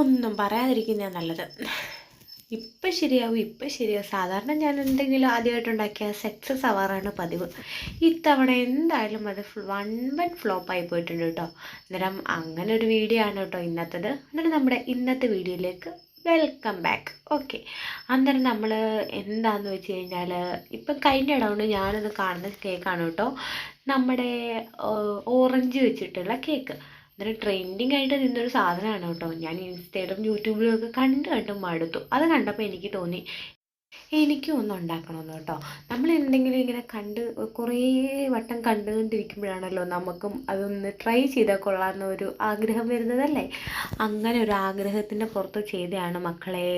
ഒന്നും പറയാതിരിക്കുന്നതാണ് നല്ലത്. ഇപ്പം ശരിയാവും ഇപ്പം ശരിയാവും. സാധാരണ ഞാൻ എന്തെങ്കിലും ആദ്യമായിട്ട് ഉണ്ടാക്കിയ സക്സസ് ആവാറാണ് പതിവ്. ഇത്തവണ എന്തായാലും അത് വൺ വൺ ഫ്ലോപ്പായി പോയിട്ടുണ്ട് കേട്ടോ അന്നേരം അങ്ങനെ ഒരു വീഡിയോ ആണ് കേട്ടോ ഇന്നത്തേത്. അന്നേരം നമ്മുടെ ഇന്നത്തെ വീഡിയോയിലേക്ക് വെൽക്കം ബാക്ക് ഓക്കെ അന്നേരം നമ്മൾ എന്താന്ന് വെച്ച് കഴിഞ്ഞാൽ ഇപ്പം കഴിഞ്ഞ ഇടകൊണ്ട് ഞാനത് കാണുന്ന കേക്കാണ് കേട്ടോ നമ്മുടെ ഓറഞ്ച് വെച്ചിട്ടുള്ള കേക്ക് അന്നേരം ട്രെൻഡിങ് ആയിട്ട് നിന്നൊരു സാധനമാണ് കേട്ടോ. ഞാൻ ഇൻസ്റ്റയിലും യൂട്യൂബിലും ഒക്കെ കണ്ട് കണ്ട് മടുത്തു. അത് കണ്ടപ്പോൾ എനിക്ക് തോന്നി എനിക്കും ഒന്നും ഉണ്ടാക്കണമെന്ന് കേട്ടോ. നമ്മൾ എന്തെങ്കിലും ഇങ്ങനെ കണ്ട് കുറേ വട്ടം കണ്ടുകൊണ്ടിരിക്കുമ്പോഴാണല്ലോ നമുക്കും അതൊന്ന് ട്രൈ ചെയ്താൽ കൊള്ളാമെന്ന ഒരു ആഗ്രഹം വരുന്നതല്ലേ? അങ്ങനെ ഒരു ആഗ്രഹത്തിന്റെ പുറത്ത് ചെയ്തതാണ് മക്കളെ.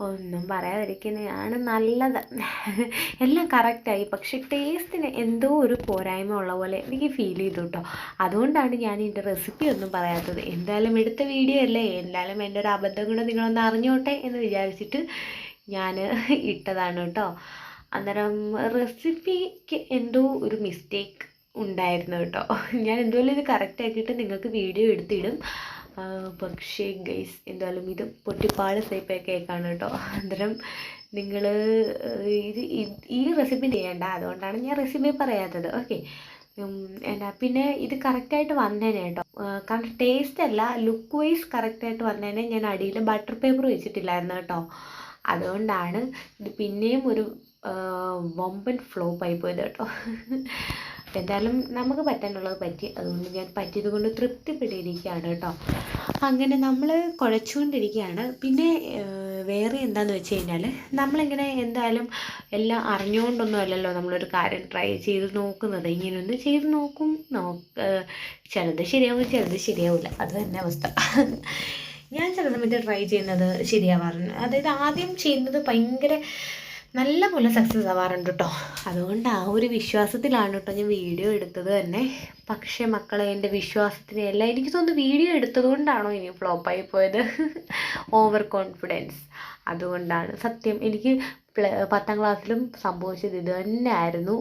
ഒന്നും പറയാതിരിക്കുന്നതാണ് നല്ലത്. എല്ലാം കറക്റ്റായി പക്ഷെ ടേസ്റ്റിന് എന്തോ ഒരു പോരായ്മ ഉള്ള പോലെ എനിക്ക് ഫീൽ ചെയ്തു കേട്ടോ അതുകൊണ്ടാണ് ഞാൻ എന്റെ റെസിപ്പി ഒന്നും പറയാത്തത്. എന്തായാലും എടുത്ത വീഡിയോ അല്ലേ? എന്തായാലും എന്റെ ഒരു അബദ്ധം കൂടെ നിങ്ങളൊന്ന് അറിഞ്ഞോട്ടെ എന്ന് വിചാരിച്ചിട്ട് ഞാൻ ഇട്ടതാണ് കേട്ടോ. അന്നേരം റെസിപ്പിക്ക് എന്തോ ഒരു മിസ്റ്റേക്ക് ഉണ്ടായിരുന്നു കേട്ടോ. ഞാൻ എന്തുപോലെ ഇത് കറക്റ്റ് ആക്കിയിട്ട് നിങ്ങൾക്ക് വീഡിയോ എടുത്തിടും. പക്ഷേ ഗൈസ് എന്തായാലും ഇത് പൊട്ടിപ്പാട് സേപ്പ് കേക്കാണ് കേട്ടോ. അന്നേരം നിങ്ങൾ ഇത് ഈ റെസിപ്പി ചെയ്യേണ്ട. അതുകൊണ്ടാണ് ഞാൻ റെസിപ്പി പറയാത്തത്. ഓക്കെ എന്നാ പിന്നെ ഇത് കറക്റ്റായിട്ട് വന്നേനെ കേട്ടോ. കാരണം ടേസ്റ്റ് അല്ല ലുക്ക് വൈസ് കറക്റ്റായിട്ട് വന്നേനെ. ഞാൻ അടിയിൽ ബട്ടർ പേപ്പർ വെച്ചിട്ടില്ലായിരുന്നു കേട്ടോ. അതുകൊണ്ടാണ് ഇത് പിന്നെയും ഒരു വമ്പൻ ഫ്ലോപ്പായി പോയത് കേട്ടോ. എന്തായാലും നമുക്ക് പറ്റാനുള്ളത് പറ്റി. അതുകൊണ്ട് ഞാൻ പറ്റിയത് കൊണ്ട് തൃപ്തിപ്പെട്ടിരിക്കുകയാണ് കേട്ടോ. അങ്ങനെ നമ്മൾ കുഴച്ചുകൊണ്ടിരിക്കുകയാണ്. പിന്നെ വേറെ എന്താണെന്ന് വെച്ച് കഴിഞ്ഞാൽ നമ്മളിങ്ങനെ എന്തായാലും എല്ലാം അറിഞ്ഞുകൊണ്ടൊന്നും അല്ലല്ലോ നമ്മളൊരു കാര്യം ട്രൈ ചെയ്ത് നോക്കുന്നത്. ഇങ്ങനെ ഒന്ന് ചെയ്ത് നോക്കും നോക്ക് ചിലത് ശരിയാവും ചിലത് ശരിയാവില്ല. അത് തന്നെ അവസ്ഥ. ഞാൻ ചില സമയത്ത് ട്രൈ ചെയ്യുന്നത് ശരിയാവാറുണ്ട്. അതായത് ആദ്യം ചെയ്യുന്നത് ഭയങ്കര നല്ല പോലെ സക്സസ് ആവാറുണ്ട് കേട്ടോ അതുകൊണ്ട് ആ ഒരു വിശ്വാസത്തിലാണ് കേട്ടോ ഞാൻ വീഡിയോ എടുത്തത് തന്നെ. പക്ഷേ മക്കളെ എന്റെ വിശ്വാസത്തിന് എല്ലാം എനിക്ക് തോന്നുന്നു വീഡിയോ എടുത്തത് കൊണ്ടാണോ ഇനി ഫ്ലോപ്പായി പോയത്? ഓവർ കോൺഫിഡൻസ് അതുകൊണ്ടാണ്. സത്യം എനിക്ക് പത്താം ക്ലാസ്സിലും സംഭവിച്ചത് ഇത് തന്നെയായിരുന്നു.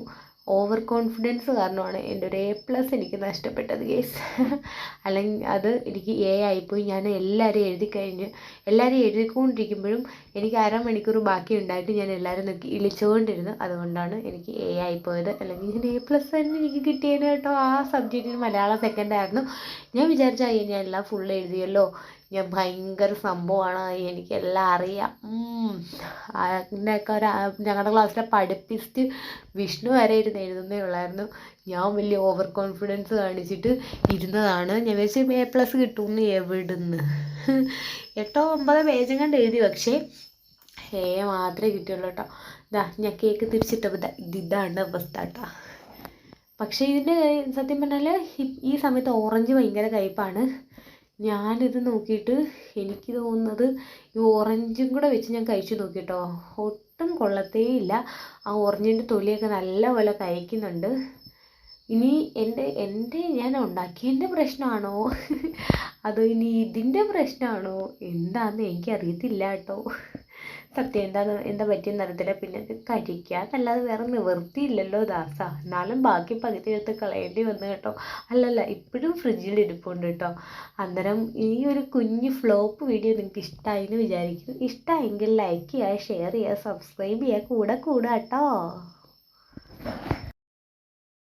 ഓവർ കോൺഫിഡൻസ് കാരണമാണ് എന്റെ ഒരു എ പ്ലസ് എനിക്ക് നഷ്ടപ്പെട്ടത് കേസ് അല്ലെങ്കിൽ അത് എനിക്ക് എ ആയിപ്പോയി. ഞാൻ എല്ലാവരും എഴുതി കഴിഞ്ഞ് എല്ലാവരും എഴുതിക്കൊണ്ടിരിക്കുമ്പോഴും എനിക്ക് അരമണിക്കൂർ ബാക്കി ഉണ്ടായിട്ട് ഞാൻ എല്ലാവരും നോക്കി ഇളിച്ചുകൊണ്ടിരുന്നു അതുകൊണ്ടാണ് എനിക്ക് എ ആയിപ്പോയത്. അല്ലെങ്കിൽ ഞാൻ എ പ്ലസ് തന്നെ എനിക്ക് കിട്ടിയേനെ കേട്ടോ. ആ സബ്ജക്റ്റിന് മലയാളം സെക്കൻഡ് ആയിരുന്നു. ഞാൻ വിചാരിച്ച അയ്യോ ഞാൻ എല്ലാം ഫുൾ എഴുതിയല്ലോ. ഞാൻ ഭയങ്കര സംഭവമാണ് എനിക്കെല്ലാം അറിയാം. അതിന്റെയൊക്കെ ഒരു ഞങ്ങളുടെ ക്ലാസ്സിലെ പഠിപ്പിസ്റ്റ് വിഷ്ണു വരെ ഇരുന്ന് എഴുതുന്നേ ഉള്ളായിരുന്നു. ഞാൻ വലിയ ഓവർ കോൺഫിഡൻസ് കാണിച്ചിട്ട് ഇരുന്നതാണ്. ഞാൻ വിചാരിച്ചു എ പ്ലസ് കിട്ടുമെന്ന് എവിടുന്ന്. എട്ടോ ഒമ്പതോ പേജും കണ്ട് എഴുതി. പക്ഷേ ഏ മാത്രമേ കിട്ടിയുള്ളൂ കേട്ടോ ഇതാ ഞാൻ കേക്ക് തിരിച്ചിട്ടപ്പോൾ ഇതാ ഇത് ഇതാണ് അവസ്ഥ കേട്ടോ പക്ഷേ ഇതിന്റെ സത്യം പറഞ്ഞാൽ ഈ സമയത്ത് ഓറഞ്ച് ഭയങ്കര കയ്പ്പാണ് ഞാനിത് നോക്കിയിട്ട് എനിക്ക് തോന്നുന്നത് ഈ ഓറഞ്ചും കൂടെ വെച്ച് ഞാൻ കഴിച്ചു നോക്കിട്ടോ. ഒട്ടും കൊള്ളത്തേയില്ല ആ ഓറഞ്ചിന്റെ തൊലിയൊക്കെ നല്ലപോലെ കഴിക്കുന്നുണ്ട് ഇനി എന്റെ എന്റെ ഞാൻ ഉണ്ടാക്കിയതിന്റെ പ്രശ്നമാണോ അതോ ഇനി ഇതിന്റെ പ്രശ്നമാണോ എന്താണെന്ന് എനിക്കറിയത്തില്ല കേട്ടോ. സത്യം എന്താ എന്താ പറ്റിയെന്ന് അറിയത്തില്ല. പിന്നെ അത് കഴിക്കാന്നല്ലാതെ വേറെ നിവൃത്തിയില്ലല്ലോ ദാസ. എന്നാലും ബാക്കി പകുതി എടുത്ത് കളയേണ്ടി വന്നു കേട്ടോ. അല്ലല്ല ഇപ്പോഴും ഫ്രിഡ്ജിൽ ഇരിപ്പുണ്ട് കേട്ടോ. അന്നേരം ഈ ഒരു കുഞ്ഞ് ഫ്ലോപ്പ് വീഡിയോ നിങ്ങൾക്ക് ഇഷ്ടമായി എന്ന് വിചാരിക്കുന്നു. ഇഷ്ടമായെങ്കിൽ ലൈക്ക് ചെയ്യുക ഷെയർ ചെയ്യുക സബ്സ്ക്രൈബ് ചെയ്യുക. കൂടെ കൂടാട്ടോ കേട്ടോ.